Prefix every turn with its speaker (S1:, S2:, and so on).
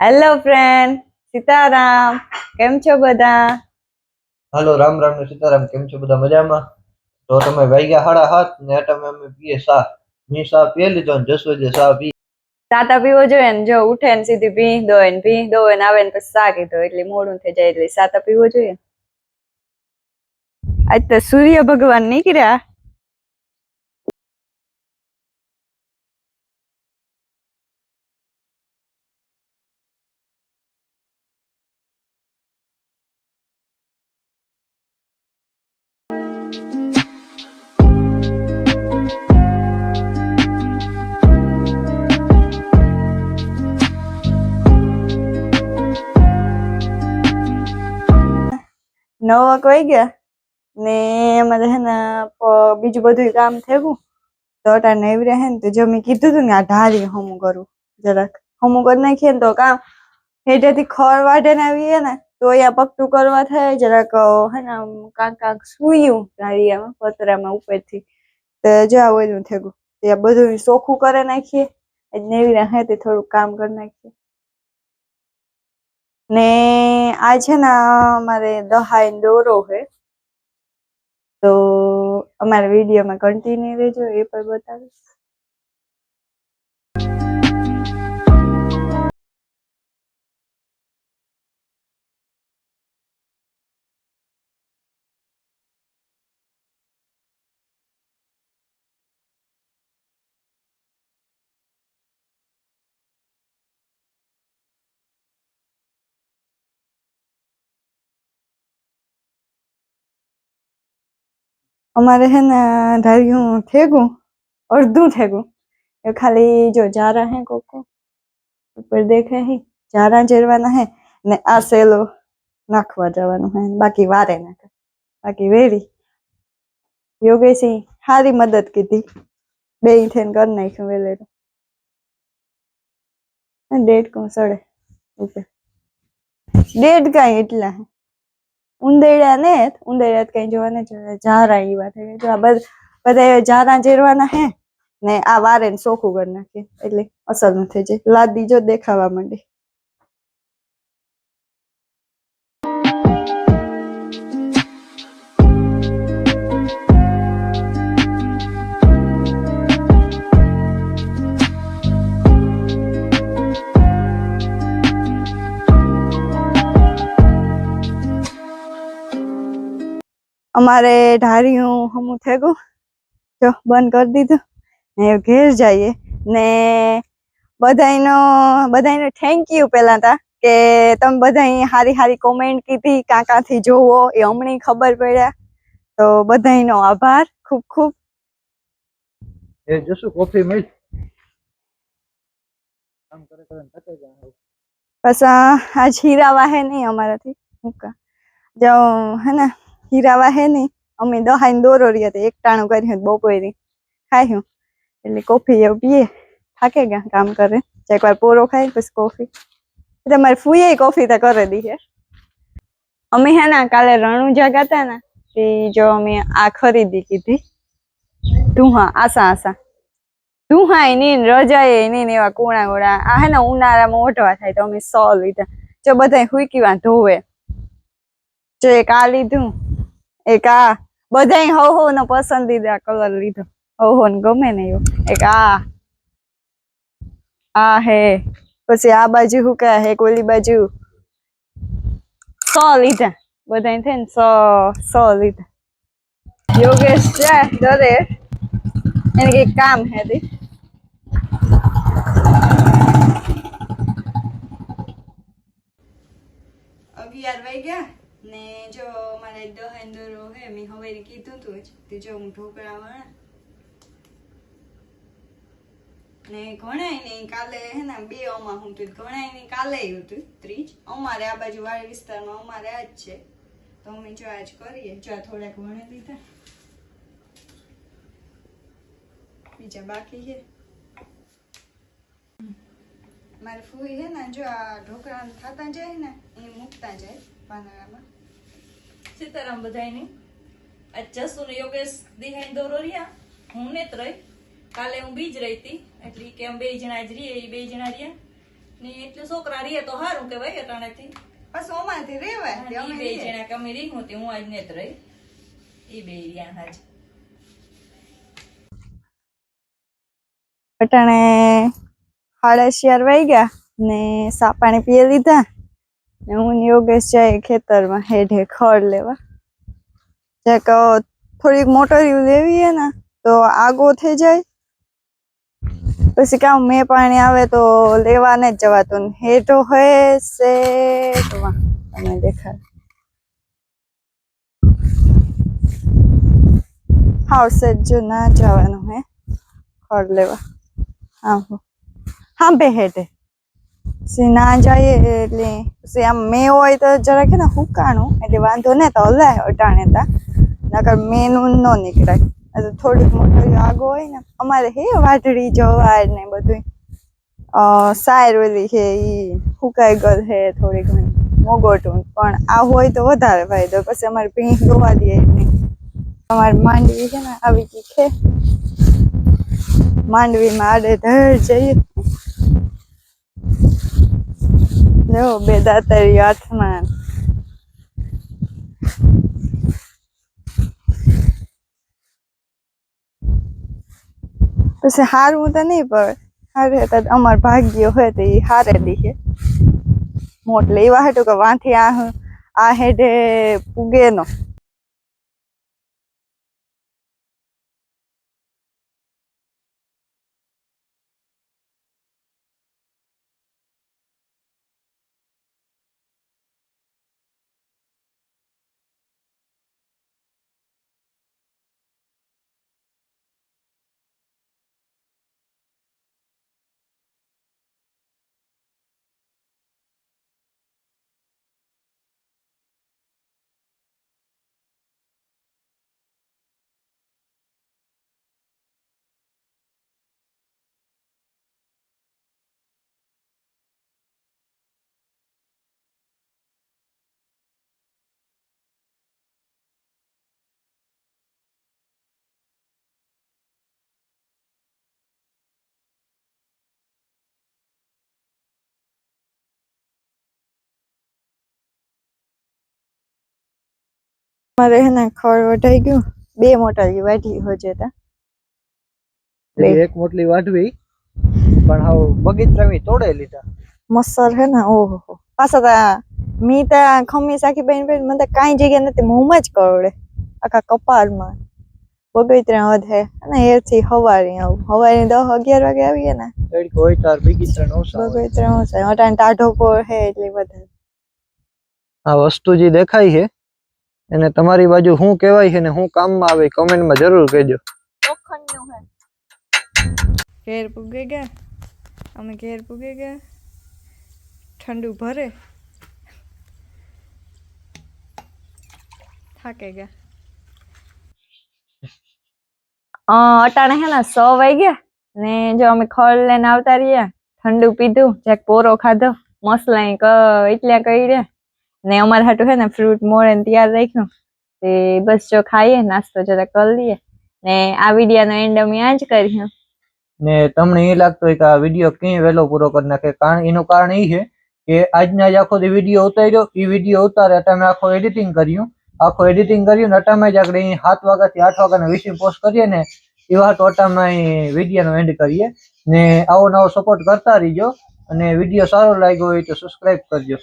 S1: Hello friend Sitaram કેમ છો બધા
S2: હાલો રામ રામ ને સીતારામ કેમ છો બધા મજામાં તો તમે વાગ્યા સાડા સાત ને આ તમે અમે પીએ સા મેં સા પી લીધો ને જસવજે સા પી
S1: સાતા પીવો જોઈએ ને જો ઉઠે ને સીધી પી દો ને પી દો ને આવે ને પછી સા કીધો એટલે મોડું થઈ જાય એટલે સાતા પીવો જોઈએ આજ તો સૂર્ય ભગવાન નીકળ્યા નવ વાગ ગયા ને એમાં હે ને બીજું બધું કામ થયું તો અટાણે એવી રહે ને, તો જો મેં કીધું હતું ને, આ ઢારી હમું કરું, જરાક. હમું કરી નાખીએ ને તો કામ હેઠેથી ખર વાઢે ને આવીએ ને તો અહીંયા પગતું કરવા થાય, જરાક હે ને કાંક કાંક સુયું ઢારીયામાં પતરામાં ઉપરથી. તો જો આ ઓલું થયું ત્યાં બધું ચોખ્ખું કરી નાખીએ. એટલે એવી રહે તે થોડુંક કામ કરી નાખીએ. ને આ છે ને અમારે દહાઈ દોરો છે. તો અમારા વિડીયોમાં કન્ટિન્યુ રહેજો, એ પણ બતાવીશ. અમારે હે ને ધાર્યું થેગું અડધું થેગું એ ખાલી જો જારા હે કોકો ઉપર દેખે હે જારા જેરવાના હે ને આ સેલો નાખવા જવાનું હે બાકી વારે નાખે બાકી વેરી યોગેશી સારી મદદ કીધી બે થઈને કરી નાખ્યું વેલેરું ડેઢ કું સડે ઉપર ડેઢ કાંઈ એટલા હે ઉંદેડા ને ઉંદેડા કઈ જોવા ને જારા ઈ વાત. જો આ બધા જારા જેરવાના હે ને આ વારે ને ચોખ્ખું કરી નાખીએ એટલે અસર ન થઈ જાય. લાદી જો દેખાવા માંડે. અમારે ઢારિયું હમું થેગું જો બંધ કરી દીધું ને ઘેર જઈએ ને બધાયનો બધાયનો થેન્ક યુ પેલા તા કે તમે બધાય હારી હારી કોમેન્ટ કીધી કાં કાંથી જોવો એ હમણાં ખબર પડ્યા તો બધાયનો આભાર ખૂબ ખૂબ
S2: એ જશું કોફી મિલ કામ કરે કરે ને થકાઈ જાય
S1: બસ આ આજ હીરા વાહે નહીં અમારાથી મૂકા જો હે ને હીરા વાહે નહીં અમે દહાઈને દોરો રહ્યા હતા એક ટાણું કર્યું બપોરે ખાયું એટલે કોફી એવું પીએ થાકે ગયા કામ કરે એક વાર પોરો ખાય પછી કોફી એટલે મારે ફૂઈએ કોફી તો કરે દી હે અમે હે ને કાલે રણુજા ગયા હતા ને તે જો અમે આ ખરીદી કીધી ધુહા આસા આસા ધુહા ની રજાએ ની ને એવા કુણા કુણા આ હે ને ઉનાળામાં ઓઢવા થાય તો અમે સો લીધા જો બધા હુઈકી વાં ધોવે જો એક આ લીધું એક આ બધા હો હો નો પસંદીદા કલર લીધો. હો હો ને ગમે ને એવો. એક આ આ હે, પછી આ બાજુ હું કે હે ઓલી બાજુ. સો લીધા. બધાય થઈને સો સો લીધા. યોગેશ છે ડરે એને કઈ કામ હે દી અગિયાર વાગ્યા ને જો મારે દહેન્દરો રોહે મેં હવે કીધું તું જ તે જો હું ઢોકળા વણા ને ઘણાય નહીં કાલે હે ને બે અમા હું તું ઘણાય નહીં કાલે હતું ત્રીજ અમારે આ બાજુ વાડી વિસ્તારમાં અમારે આ જ છે તો અમે જો આજ કરીએ જો આ થોડાક વણી લીધા બીજા બાકી છે મારે ફૂઈ છે ને જો આ ઢોકળા થતા જાય ને એ મૂકતા જાય પાંદડામાં
S3: સીતારામ બધાયને આજ જસુ ને યોગેશ દિહાઈ દોરો રહ્યા હું ને ત્રય કાલે હું બીજ રહી હતી એટલે કે બે જણા જ રહીએ એ બે જણા રહ્યા ને એટલે છોકરા રીએ તો સારું કેવાય અટાણેથી
S1: બસ ઓમાંથી અમે
S3: બે જણા કે અમે રહી હું હું આજ ને ત્રય રહી ઈ બે રહ્યા હાજ
S1: અટાણે સાડા વાઈ ગયા ને સા પાણી પીએ લીધા ને હું ને યોગેશ જાય ખેતરમાં હેઠે ખડ લેવા જ્યાંક થોડીક મોટર લેવી હે ને તો આગો થઈ જાય પછી કામ મેં પાણી આવે તો લેવા ને જ જવાતું ને હેઠો હોય છે તો વાહ, તમે દેખાડ હાવશે જો ના જવાનું હે ખડ લેવા હા હા બે હેઠે પછી ના જઈએ એટલે પછી આમ મેં હોય તો જરાક હે ને હુકાણું એટલે વાંધો ને તો હલાય અટાણે તા નકર મેનું ન નીકળાય આ તો થોડીક મોટી આગો હોય ને અમારે હે વાટડી જવાર ને બધું અ સાયર ઓલી છે ઈ હુકાઈ ગયેલ છે થોડીક ઘણી મોગોટું પણ આ હોય તો વધારે ફાયદો પછી અમારે પીંખ દોવા દે નહીં અમારી માંડવી છે ને આવી ગઈ છે માંડવીમાં આડે ધડ જઈએ જો બે દાતરી હાથમાં. પછી હારવું તો નહીં પડે. હારે તો અમાર ભાગ્ય હોય તો એ હારે દીખે મોટલે એવા હતું કે વાંથી આ આ પૂગે નો મારે હે ને ખડ વઢાઈ ગયું બે મોટા વાઢી હો જતા લે.
S2: એક મોટલી વાઢવી પણ હાવ બગીચામાં તોડે લીધા
S1: મસર હે ને ઓહો પાછા તા મી તા ખમી સાખી બેન બેન મને તો કાંઈ જગ્યા નથી મોંમાં જ કરડે આખા કપાળમાં બગૈત્રા વધે અને એથી હવારી આવું હવારી દસ અગિયાર વાગે આવીએ ને
S2: તડકો હોય તાર બગીચા નવસા
S1: બગૈત્રા હું છે અટાણે ટાઢો પોર હે એટલે વધારે
S2: આ વસ્તુ જે દેખાય છે એને તમારી બાજુ શું કહેવાય છે ને શું કામમાં આવે કમેન્ટમાં જરૂર કહેજો.
S1: ઘેર પૂગે ગયા? અમે ઘેર પૂગે ગયા? ઠંડુ ભરે? થાકે ગયા? અટાણે હે ને સો વાગ્યા ને જો અમે ખડ લઈને આવતા રહ્યા ઠંડુ પીધું જેક પોરો ખાધો મસલાઈ ક એટલા કર્યા. ને અમારે હાટું હે ને ફ્રૂટ મોળે તૈયાર રાખ્યું. તે બસ જો ખાઈએ, નાસ્તો જરા કરી લઈએ. ને આ વિડિયાનો એન્ડ અમે આ જ કર્યું
S2: ને તમને એ લાગતું હોય કે આ વીડિયો ક્યાંય વહેલો પૂરો કરી નાખે. કારણ એનું કારણ એ છે કે આજના જ આખો વીડિયો ઉતાર્યો, એ વીડિયો ઉતારે તમે આખો એડિટિંગ કર્યું. આખો એડિટિંગ કર્યું ને અટામાં જ આપણે સાત વાગ્યાથી આઠ વાગ્યાના વિશે પોસ્ટ કરીએ ને, એવા તો અટામાં વિડીયોનો એન્ડ કરીએ. ને આવો નવો સપોર્ટ કરતા રહીજો. અને વીડિયો સારો લાગ્યો હોય તો સબસ્ક્રાઇબ કરજો.